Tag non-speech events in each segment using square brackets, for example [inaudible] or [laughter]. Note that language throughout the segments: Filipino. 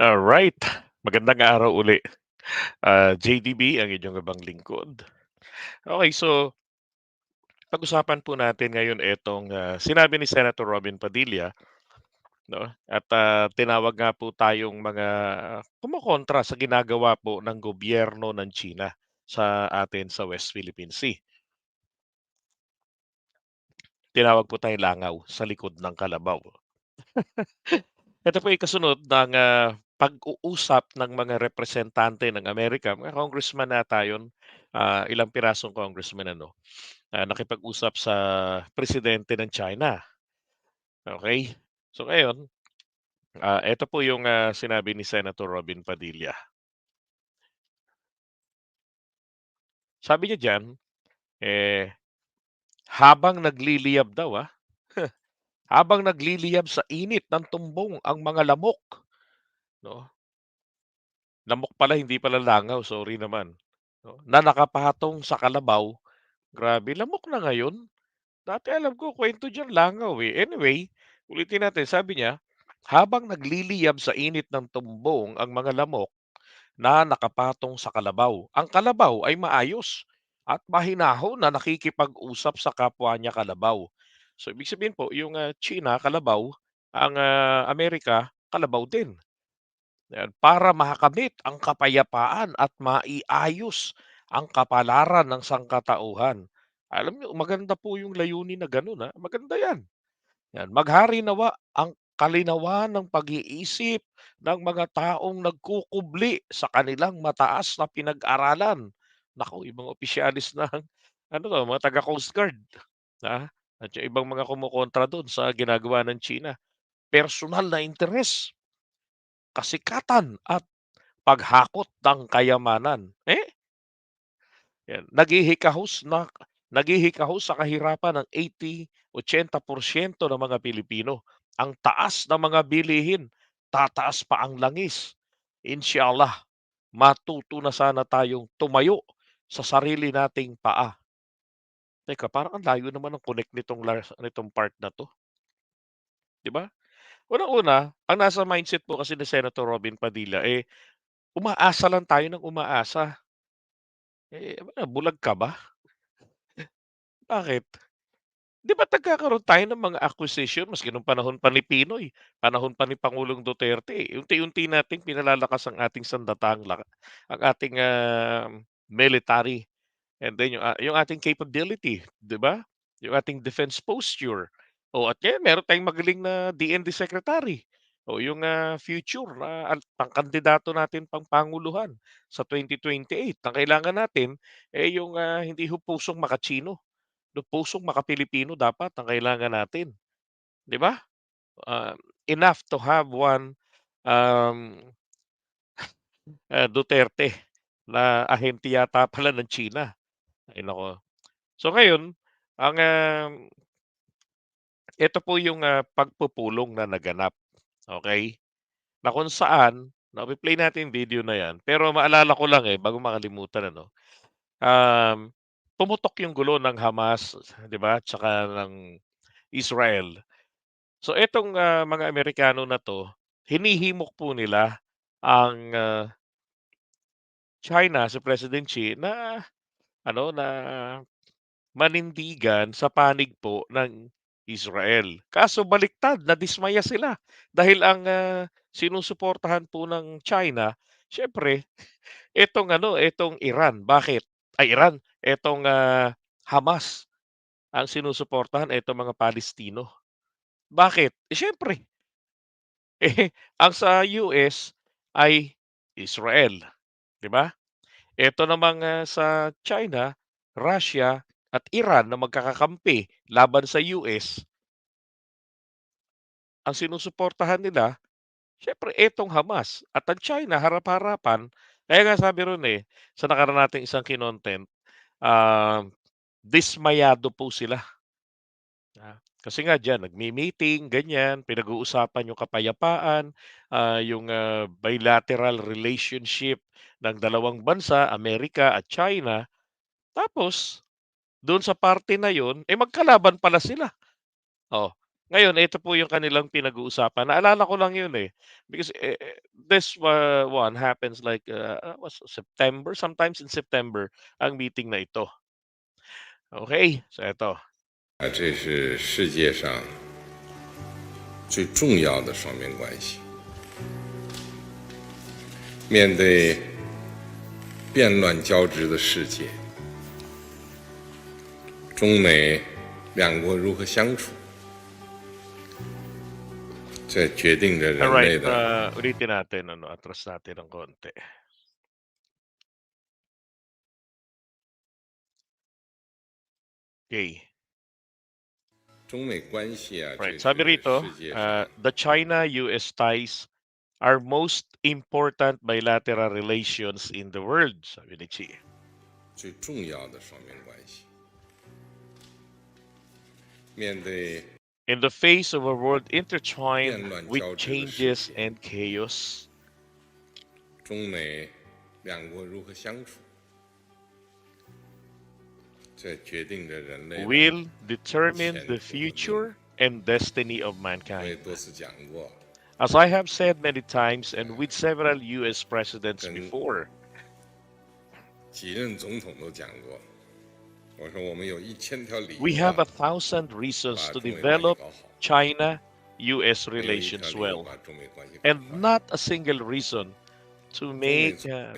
Alright, magandang araw uli. Ah, JDB ang inyong abang lingkod. Okey, so pag-usapan po natin ngayon itong, ah, sinabi ni Senator Robin Padilla, 'no, at, ah, tinawag nga po tayong mga kumokontra sa ginagawa po ng gobyerno ng China sa atin sa West Philippine Sea. Tinawag po tayong langaw sa likod ng kalabaw. [laughs] Ito po ay kasunod ng, ah, pag-uusap ng mga representante ng Amerika, mga congressman ata yun, ah, ilang pirasong congressman ano, ah, nakipag-usap sa presidente ng China. Okey, so ngayon, ah, eto po yung, ah, sinabi ni Senator Robin Padilla. Sabi niya diyan, eh, habang nagliliyab daw, ah, [laughs] habang nagliliyab sa init ng tumbong ang mga lamok, 'no? Lamok pala hindi pala langaw, sorry naman, 'no, na nakapatong sa kalabaw, grabe lamok na ngayon? Dati alam ko kuwento diyan langaw, eh. Anyway, ulitin natin, sabi niya, habang nagliliyab sa init ng tumbong ang mga lamok na nakapatong sa kalabaw, ang kalabaw ay maayos at mahinahon na nakikipag-usap sa kapwa niya kalabaw. So, ibig sabihin po yung, ah, China kalabaw, ang, ah, Amerika kalabaw din. Yan, para makamit ang kapayapaan at maiayos ang kapalaran ng sangkatauhan. Alam niyo maganda po yung layunin na gano'n, ah, maganda 'yan. Yan, maghari nawa ang kalinawan ng pag-iisip ng mga taong nagkukubli sa kanilang mataas na pinag-aralan. Naku, mga opisyalis ng ano 'to, mga taga Coast Guard, ah, at yung ibang mga kumokontra dun sa ginagawa ng China. Personal na interes, kasikatan at paghakot ng kayamanan. Eh? Yan, naghihikahos na naghihikahos sa kahirapan ng 80, 80% ng mga Pilipino. Ang taas ng mga bilihin, tataas pa ang langis. Inshallah, matuto na sana tayong tumayo sa sarili nating paa. Teka, parang ang layo naman ng connect nitong nitong part na 'to. 'Di ba? Unang-una, ang nasa mindset po kasi ni Senator Robin Padilla, eh, umaasa lang tayo ng umaasa. Eh, ano bulag ka ba? [laughs] Bakit? 'Di ba't nagkakaroon tayo ng mga accusation maski nung panahon pa ni Pinoy, panahon pa ni Pangulong Duterte, eh, unti-unti nating pinalalakas ang ating sandatahang laka ang ating, ah, military and then yung, ah, yung ating capability, 'di ba? Yung ating defense posture. Oh, at ngayon meron tayong magaling na DND secretary. Oh, yung, ah, future na an pangkandidato natin pang-panguluhan sa 2028. Ang kailangan natin, eh, yung, ah, hindi ho pusong maka-Tsino, yung pusong maka-Pilipino dapat ang kailangan natin, 'di ba? Um, enough to have one, um, ah, Duterte na ahente yata pala ng China. Ay naku. So ngayon, ang, um Ito po yung, ah, pagpupulong na naganap, okey? Na kung saan nape-play natin video na 'yan, pero maalala ko lang, eh, bago makalimutan ano, um, pumutok yung gulo ng Hamas, 'di ba, tsaka ng Israel. So itong, ah, mga Amerikano na 'to, hinihimok po nila ang, ah China, si President Xi na ano, na manindigan sa panig po ng Israel. Kaso baliktad, nadismaya sila dahil ang, ah, sinusuportahan po ng China siyempre itong [laughs] ano, itong Iran. Bakit? Ay Iran, itong, ah, Hamas ang sinusuportahan, itong mga Palestino. Bakit? Eh, siyempre, [laughs] eh, ang sa US ay Israel, 'di ba? Eto namang, ah, sa China, Russia at Iran na magkakakampi laban sa US ang sinusuportahan nila siyempre itong Hamas at ang China harap-harapan. Kaya nga sabi ro'n, eh, sa nakaraan nating isang kinontent, um, dismayado po sila. Ah, kasi nga diyan nagmi-meeting ganyan, pinag-uusapan yung kapayapaan, ah, yung, ah, bilateral relationship ng dalawang bansa, Amerika at China. Tapos do'n sa parte na 'yun, eh, magkalaban pala sila. Oh, Ngayon ito po yung kanilang pinag-uusapan, naalala ko lang yun, eh, because, eh eh, this, uh, one happens like, uh, was September, sometimes in September ang meeting na ito. Okey, so eto. 啊，这是世界上最重要的双边关系。面对变乱交织的世界， 中美两国如何相处，这决定着人类 Alright, 的 ah, ulitin natin ano, atras natin ng konti. Okey. 中美关系啊，这 Right, 是 sabi rito, 世界 uh, 上 the China-US ties are most important bilateral relations in the world, sabi ni Xi. 最重要的双边关系。 In the face of a world intertwined with changes and chaos, will determine the future and destiny of mankind. As I have said many times and with several US presidents before, we have a thousand reasons to develop China US relations well. And not a single reason to make uh.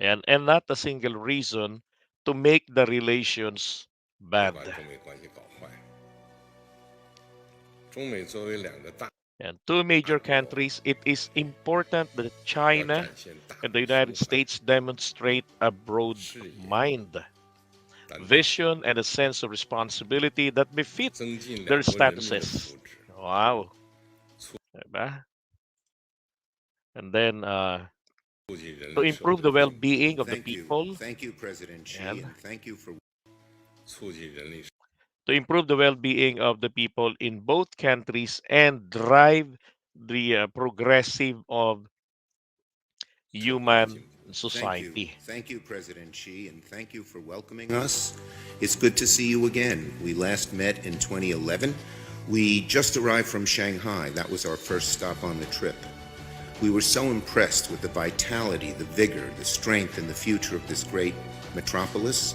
And and not a single reason to make the relations bad and two major countries, it is important that China and the United States demonstrate a broad mind, vision, and a sense of responsibility that befits their statuses. Wow. And then uh, to improve the well-being of the people. Thank you, President Xi. Thank you for to improve the well-being of the people in both countries and drive the uh, progressive of human society. Thank you. thank you, President Xi, and thank you for welcoming us. It's good to see you again. We last met in 2011. We just arrived from Shanghai. That was our first stop on the trip. We were so impressed with the vitality, the vigor, the strength, and the future of this great metropolis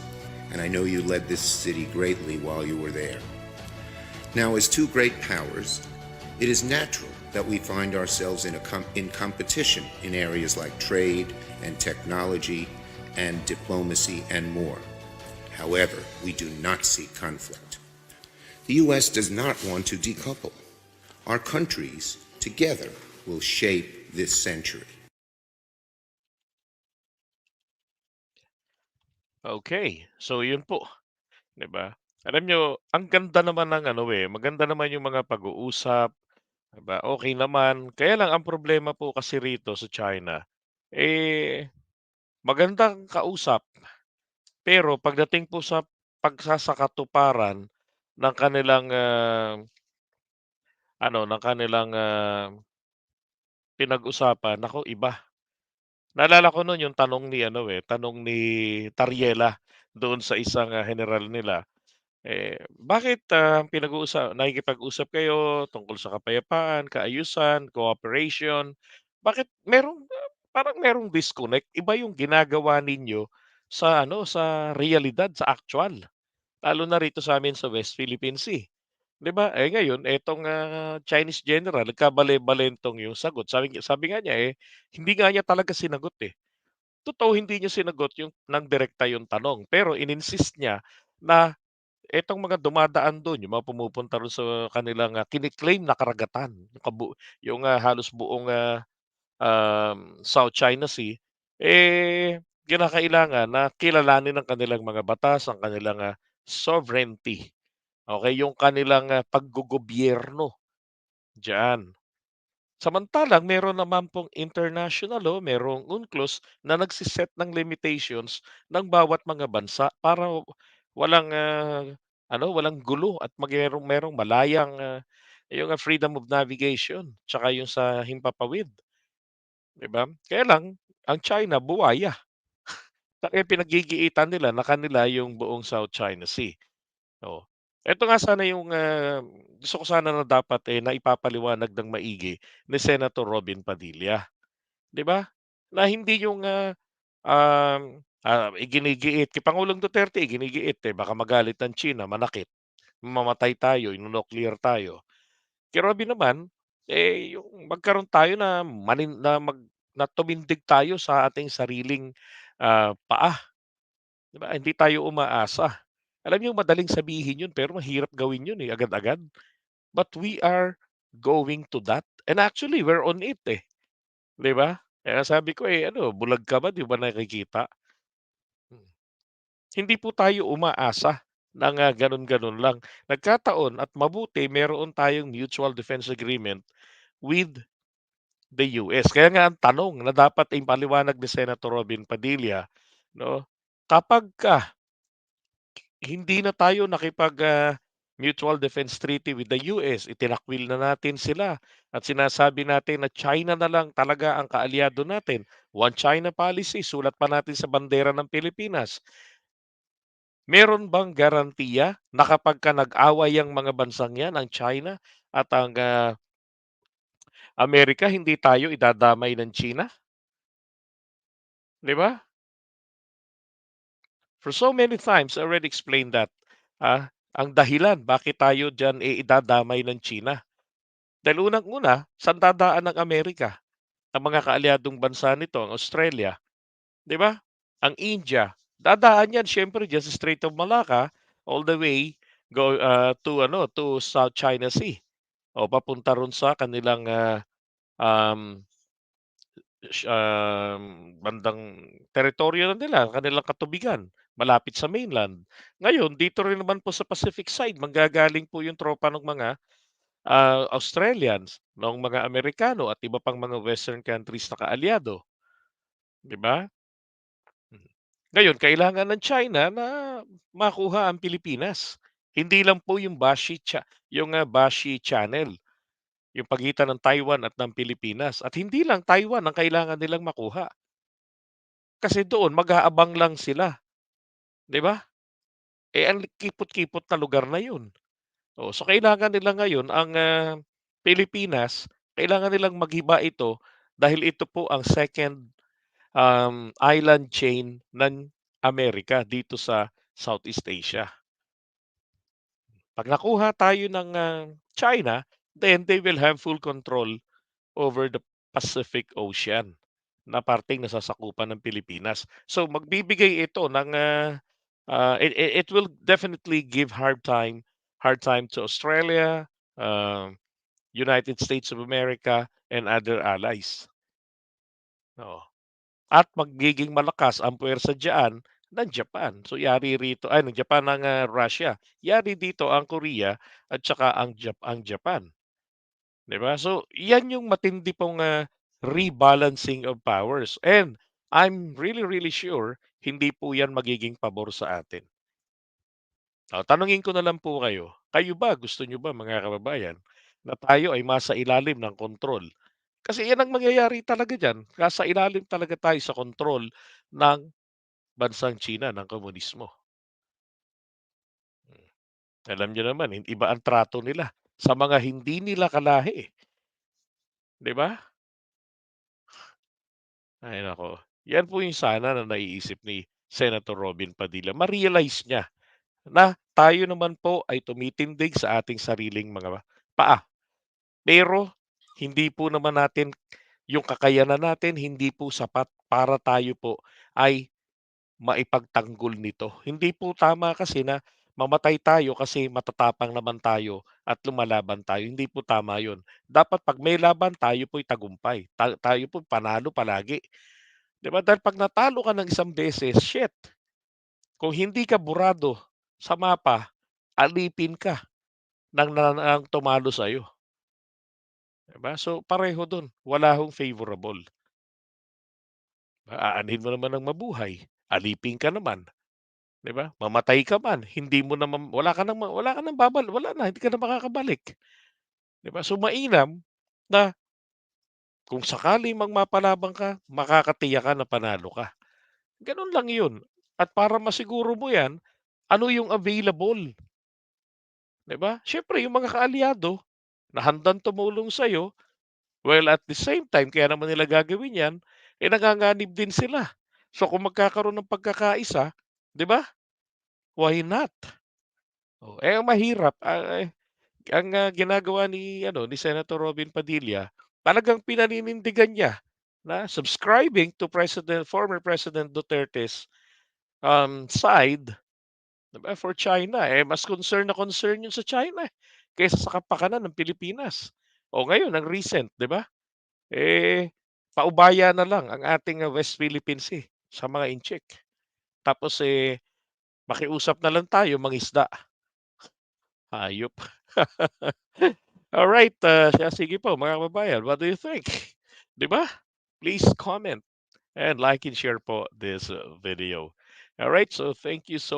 and I know you led this city greatly while you were there. Now, as two great powers, it is natural that we find ourselves in, com- in competition in areas like trade and technology and diplomacy and more. However, we do not seek conflict. The U.S. does not want to decouple. Our countries together will shape this century. Okay, so yun po, 'di ba? Alam niyo, ang ganda naman ng ano, eh, maganda naman yung mga pag-uusap, 'di ba? Okey naman. Kaya lang ang problema po kasi rito sa China, eh, magandang kausap, pero pagdating po sa pagsasakatuparan ng kanilang, ah ano, ng kanilang, ah pinag-usapan, naku iba. Naalala ko nun yung tanong ni ano, eh, tanong ni Tariela doon sa isang, ah, heneral nila, eh, bakit, ah, pinag-uusa nakikipag-usap kayo tungkol sa kapayapaan, kaayusan, cooperation, bakit merong, ah, parang merong disconnect, iba yung ginagawa ninyo sa ano, sa realidad, sa aktuwal. Lalo na rito sa'min sa West Philippine Sea, 'di ba? Eh, ngayon etong, ah, Chinese general nagkabale-balentong yung sagot. Sabi nga sabi nga niya, eh, hindi nga niya talaga sinagot, eh. Totoo hindi niya sinagot yung ng direkta yung tanong, pero in-insist niya na etong mga dumadaan dun, yung mga pumupunta roon sa kanilang, ah, kini-claim na karagatan, yung kabu yung, ah, halos buong, ah, um, South China Sea, eh, kinakailangan na kilalanin ng kanilang mga batas, ang kanilang, ah, sovereignty, okey, yung kanilang, ah, paggogobyerno diyan. Samantalang meron naman pong international law, merong UNCLOS na nagse-set ng limitations ng bawat mga bansa para walang, ah, ano, walang gulo at mayroong merong malayang, ah, yung, freedom of navigation, tsaka yung sa himpapawid. 'Di ba? Kaya lang ang China buwaya. Kaya pinaggigiitan nila na kanila yung buong South China Sea, oh. Eto nga sana yung, ah, gusto ko sana na dapat, eh, naipapaliwanag ng maigi ni Senator Robin Padilla, 'di ba? Na hindi yung, ah, um, ah, iginigiit kay Pangulong Duterte iginigiit, eh, baka magalit ang China, manakit, mamamatay tayo, ino-nuclear tayo. Kay Robin naman, eh, yung magkaroon tayo na manin na mag na tumindig tayo sa ating sariling, ah, paa, 'di ba? Hindi tayo umaasa. Alam niyo madaling sabihin yun pero mahirap gawin yun, eh, agad-agad. But we are going to that and actually we're on it, eh, 'di ba? Kaya sabi ko, eh, ano bulag ka ba, 'di ba nakikita? Hmm. Hindi po tayo umaasa ng, ah, gano'n-gano'n lang. Nagkataon at mabuti meron tayong mutual defense agreement with the US. Kaya nga ang tanong na dapat ay paliwanag ni Senator Robin Padilla, 'no, kapagka hindi na tayo nakipag, ah, mutual defense treaty with the US, itinakwil na natin sila at sinasabi natin na China na lang talaga ang kaalyado natin. One China policy, sulat pa natin sa bandera ng Pilipinas. Meron bang garantiya na kapagka nag-away ang mga bansang 'yan, ang China at ang, ah Amerika, hindi tayo idadamay ng China? 'Di ba? For so many times, I already explained that, ah, ang dahilan bakit tayo diyan, eh, ng China. Dahil unang-una, saan dadaan ang Amerika? Ang mga kaalyadong bansa nito, ang Australia, 'di ba? Ang India, dadaan 'yan siyempre diyan sa Strait of Malacca all the way go, ah, to ano, to South China Sea o papunta ro'n sa kanilang, ah, um, um, bandang teritoryo nila, kanilang katubigan, malapit sa mainland. Ngayon dito rin naman po sa Pacific side manggagaling po yung tropa ng mga, ah, Australians, ng mga Amerikano at iba pang mga western countries na kaalyado, 'di ba? Mhm. Ngayon kailangan ng China na makuha ang Pilipinas. Hindi lang po yung Bashi cha yung, ah, Bashi Channel, yung pagitan ng Taiwan at ng Pilipinas at hindi lang Taiwan ang kailangan nilang makuha. Kasi doon mag-aabang lang sila, 'di ba? Eh, ang kipot-kipot na lugar na yun. Oh, so kailangan nila ngayon ang, ah, Pilipinas, kailangan nilang maghiba ito dahil ito po ang second, um, island chain ng Amerika dito sa Southeast Asia. 'Pag nakuha tayo ng, ah, China, then they will have full control over the Pacific Ocean na parteng nasasakupan ng Pilipinas. So magbibigay ito ng, ah, ah, it it it will definitely give hard time hard time to Australia, um, United States of America, and other allies. Oo. At magiging malakas ang puwersa diyaan ng Japan. So yari rito ay ng Japan, ng, ah, Russia. Yari dito ang Korea at saka ang Jap ang Japan. 'Di ba? So, 'yan yung matindi pong, ah, rebalancing of powers and I'm really, really sure hindi po 'yan magiging pabor sa atin. Oh, tanungin ko na lang po kayo, kayo ba gusto niyo ba mga kababayan na tayo ay masa ilalim ng kontrol? Kasi 'yan ang mangyayari talaga diyan, nasa ilalim talaga tayo sa kontrol ng bansang China, ng komunismo. Hmm. Alam niyo naman, iba ang trato nila sa mga hindi nila kalahi. 'Di ba? Ay naku, 'yan po yung sana na naiisip ni Senator Robin Padilla, ma-realize niya na tayo naman po ay tumitindig sa ating sariling mga paa. Pero hindi po naman natin yung kakayanan natin hindi po sapat para tayo po ay maipagtanggol nito. Hindi po tama kasi na mamatay tayo kasi matatapang naman tayo at lumalaban tayo, hindi po tama yun. Dapat 'pag may laban tayo po'y tagumpay, ta tayo po panalo palagi. 'Di ba dahil 'pag natalo ka ng isang beses, shit, kung hindi ka burado sa mapa, alipin ka ng na ng tumalo sa'yo. 'Di ba? So, pareho dun, wala hong favorable. Aanhin mo naman ng mabuhay, alipin ka naman, 'di ba? Mamatay ka man, hindi mo naman wala ka ng wala ka ng babal wala na, hindi ka na makakabalik. 'Di ba? So, mainam na kung sakali mang mapalabang ka, makakatiyak ka na panalo ka. Gano'n lang 'yun. At para masiguro mo 'yan, ano yung available? 'Di ba? Siyempre yung mga kaalyado na handang tumulong sa'yo, while at the same time kaya naman nila gagawin 'yan, eh, nanganganib din sila. So kung magkakaroon ng pagkakaisa, 'di ba? Why not? Oh, eh, mahirap, ah, eh, ang, ah, ginagawa ni ano, ni Senator Robin Padilla, talagang pinaninindigan niya na subscribing to President former President Duterte's, um, side, 'di ba, for China. Eh, mas concern na concern yun sa China, eh, kaysa sa kapakanan ng Pilipinas. Oh, ngayon ang recent, 'di ba? Eh, paubaya na lang ang ating, ah, West Philippine Sea sa mga inchik. Tapos, eh, makiusap na lang tayo mangisda. Hayop. [laughs] Alright, siya sige po mga kababayan, what do you think? [laughs] 'Di ba? Please comment and like and share po this, uh, video. Alright, so thank you so